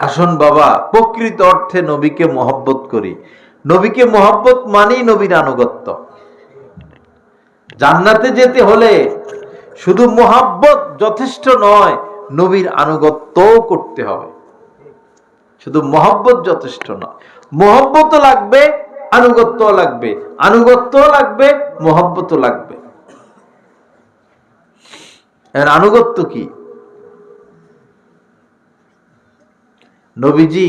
আসুন বাবা, প্রকৃত অর্থে নবীকে মহব্বত করি। নবীকে মহব্বত মানেই নবীর আনুগত্য। জান্নাতে যেতে হলে শুধু মহাব্বত যথেষ্ট নয়, নবীর আনুগত্যও করতে হবে। শুধু মহব্বত যথেষ্ট নয় মহব্বত লাগবে আনুগত্য লাগবে আনুগত্য লাগবে মহব্বত লাগবে। আনুগত্য কি? নবীজি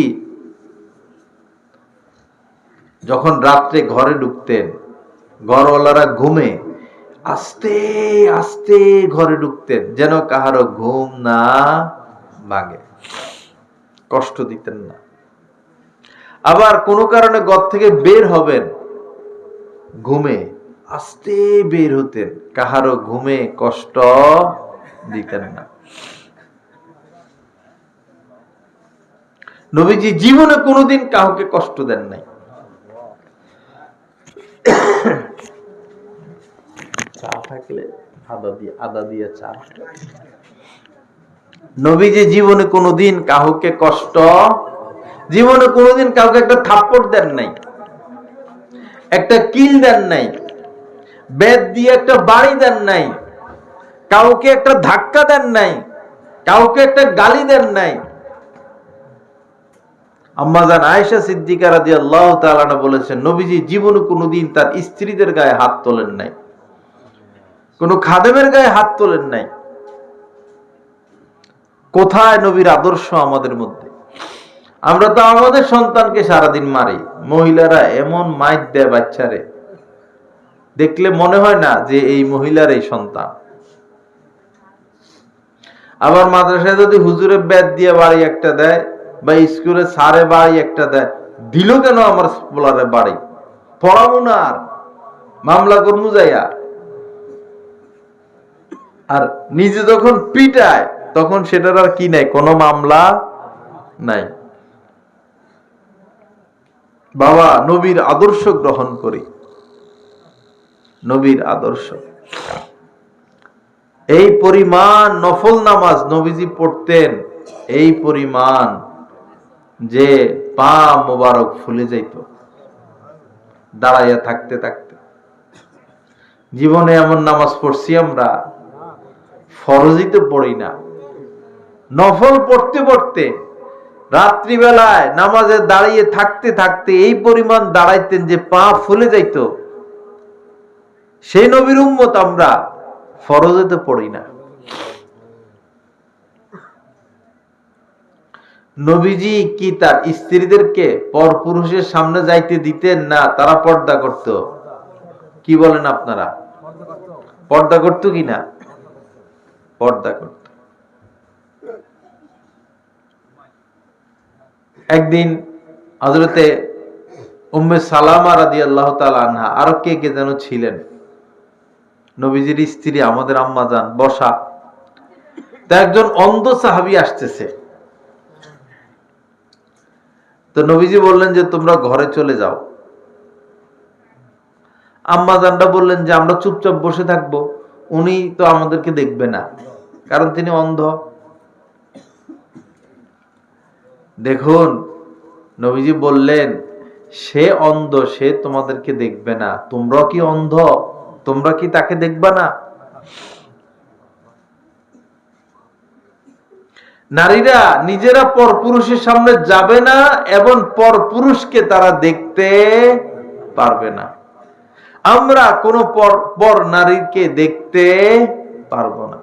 যখন রাত্রে ঘরে ঢুকতেন, ঘরওয়ালারা ঘুমে আস্তে আস্তে ঘরে ঢুকতেন, যেন কাহারও ঘুম না ভাঙে। কষ্ট দিতেন না। আবার কোনো কারণে ঘর থেকে বের হবেন, ঘুমে আস্তে বের হতেন, কাহারও ঘুমে কষ্ট দিতেন না। নবীজি জীবনে কোনোদিন কাউকে কষ্ট দেন নাই। চা থাকলে আদা দিয়ে আদা দিয়ে চা। নবীজি জীবনে কোনোদিন কাউকে কষ্ট জীবনে কোনোদিন কাউকে একটা থাপ্পড় দেন নাই একটা কিল দেন নাই বেদ দিয়ে একটা বাড়ি দেন নাই কাউকে একটা ধাক্কা দেন নাই কাউকে একটা গালি দেন নাই আম্মাজান আয়েশা সিদ্দিকা রাজি আল্লাহ তালানা বলেছেন, নবীজি জীবনে কোনোদিন তার স্ত্রীদের গায়ে হাত তোলেন নাই। কোন খাদেমের গায়ে হাত তোলেন নাই। কোথায় নবীর আদর্শ আমাদের মধ্যে? আমরা তো আমাদের সন্তানকে সারাদিন মারি। মহিলারা এমন মাইর দেয় বাচ্চারে। দেখলে মনে হয় না যে এই মহিলার এই সন্তান। আবার মাদ্রাসায় যদি হুজুরে বেদ দিয়ে বাড়ি একটা দেয় বা স্কুলে সারে বাড়ি একটা দেয় দিল কেন আমার পোলারে বাড়ি? পড়াবো না আর। মামলা করব যাইয়া। আর নিজে যখন পিটায়, তখন সেটার আর কি নাই, কোনো মামলা নাই। বাবা, নবীর আদর্শ গ্রহণ করি। নবীর আদর্শ। এই পরিমাণ নফল নামাজ নবীজি পড়তেন, এই পরিমাণ। যে পা মোবারক ফুলে যাইত, দাঁড়াইয়া থাকতে থাকতে। জীবনে এমন নামাজ পড়ছি আমরা ফরজই তো পড়ি না। নফল পড়তে পড়তে রাত্রিবেলায় নামাজে দাঁড়িয়ে থাকতে থাকতে এই পরিমাণ দাঁড়াইতেন যে পা ফুলে যাইত, সেই নবীর উম্মত আমরা ফরজে তো পড়ি না। নবীজি কি তার স্ত্রীদেরকে পর পুরুষের সামনে যাইতে দিতেন না, তারা পর্দা করত? কি বলেন আপনারা? পর্দা করত কি না? পর্দা করত। একদিন হজরতে উম্মে সালামা রাদি আল্লাহ আনহা, আরও কে কে যেন ছিলেন? নবীজির স্ত্রী, আমাদের আম্মা যান, বসা। তা একজন অন্ধ সাহাবি আসতেছে। তো নবীজি বললেন যে, তোমরা ঘরে চলে যাও। আম্মা জানটা বললেন যে, আমরা চুপচাপ বসে থাকব, উনি তো আমাদেরকে দেখবে না, কারণ তিনি অন্ধ। দেখুন, নবীজি বললেন, সে অন্ধ, সে তোমাদেরকে দেখবে না। তোমরা কি অন্ধ? তোমরা কি তাকে দেখবা না? নারীরা নিজেরা পর পুরুষের সামনে যাবে না এবং পর পুরুষকে তারা দেখতে পারবে না। আমরা কোনো পর পর নারীকে দেখতে পারব না।